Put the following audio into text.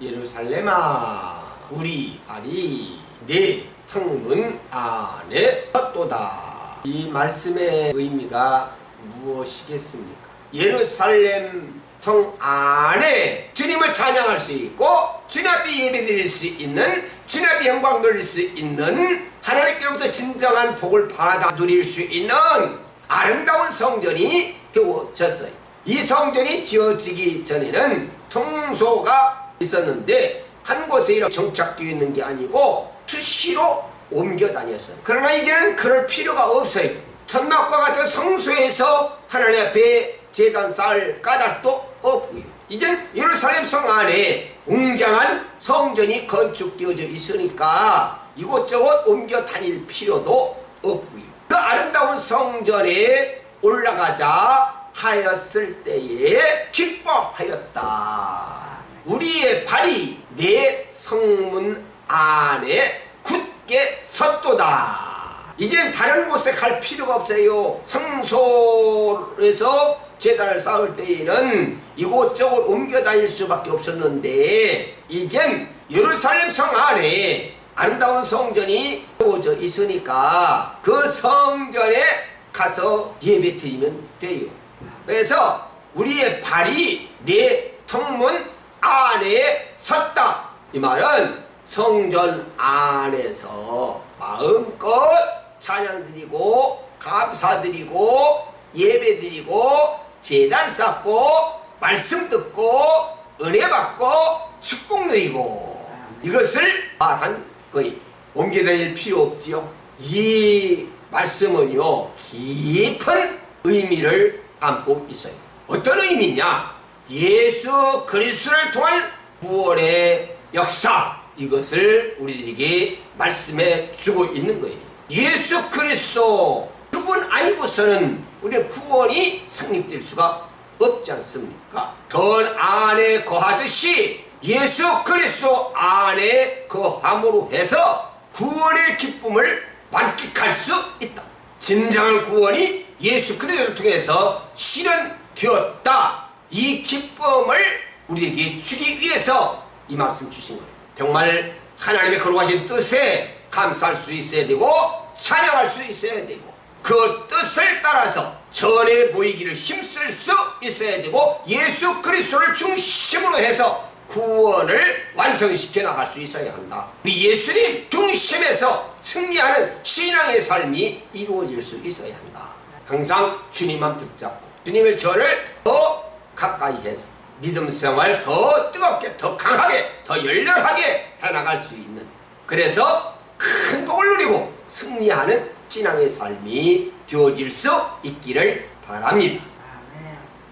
예루살렘아 우리 발이 내 성문 안에 섰도다 이 말씀의 의미가 무엇이겠습니까? 예루살렘 성 안에 주님을 찬양할 수 있고 앞에 예배 드릴 수 있는 앞에 영광 돌릴 수 있는 하나님께로부터 진정한 복을 받아 누릴 수 있는 아름다운 성전이 되어졌어요. 이 성전이 지어지기 전에는 성소가 있었는데 한 곳에 이렇게 정착되어 있는 게 아니고 수시로 옮겨 다녔어요. 그러나 이제는 그럴 필요가 없어요. 천막과 같은 성소에서 하나님 앞에 재단 쌓을 까닭도 없고요. 이젠 예루살렘 성 안에 웅장한 성전이 건축되어져 있으니까 이곳저곳 옮겨 다닐 필요도 없고요. 그 아름다운 성전에 올라가자 하였을 때에 기뻐하였다. 우리의 발이 내 성문 안에 굳게 섰도다. 이제는 다른 곳에 갈 필요가 없어요. 성소에서 재단을 쌓을 때에는 이곳저곳 옮겨 다닐 수밖에 없었는데 이젠 예루살렘 성 안에 아름다운 성전이 세워져 있으니까 그 성전에 가서 예배 드리면 돼요. 그래서 우리의 발이 내 성문 안에 섰다. 이 말은 성전 안에서 마음껏 찬양드리고 감사드리고 예배드리고 재단 쌓고 말씀 듣고 은혜 받고 축복 누리고 이것을 말한 거예요. 옮겨 다닐 필요 없지요. 이 말씀은요 깊은 의미를 담고 있어요. 어떤 의미냐? 예수 그리스도를 통한 구원의 역사 이것을 우리들에게 말씀해 주고 있는 거예요. 예수 그리스도 그분 아니고서는 우리의 구원이 성립될 수가 없지 않습니까? 전 안에 거하듯이 예수 그리스도 안에 거함으로 해서 구원의 기쁨을 만끽할 수 있다. 진정한 구원이 예수 그리스도를 통해서 실현되었다. 이 기쁨을 우리에게 주기 위해서 이 말씀 주신 거예요. 정말 하나님의 거룩하신 뜻에 감사할 수 있어야 되고 찬양할 수 있어야 되고 그 뜻을 따라서 전에 보이기를 힘쓸 수 있어야 되고 예수 그리스도를 중심으로 해서 구원을 완성시켜 나갈 수 있어야 한다. 우리 예수님 중심에서 승리하는 신앙의 삶이 이루어질 수 있어야 한다. 항상 주님만 붙잡고 주님의 저를 더 가까이 해서 믿음 생활 더 뜨겁게 더 강하게 더 열렬하게 해나갈 수 있는 그래서 큰 복을 누리고 승리하는 신앙의 삶이 되어질 수 있기를 바랍니다.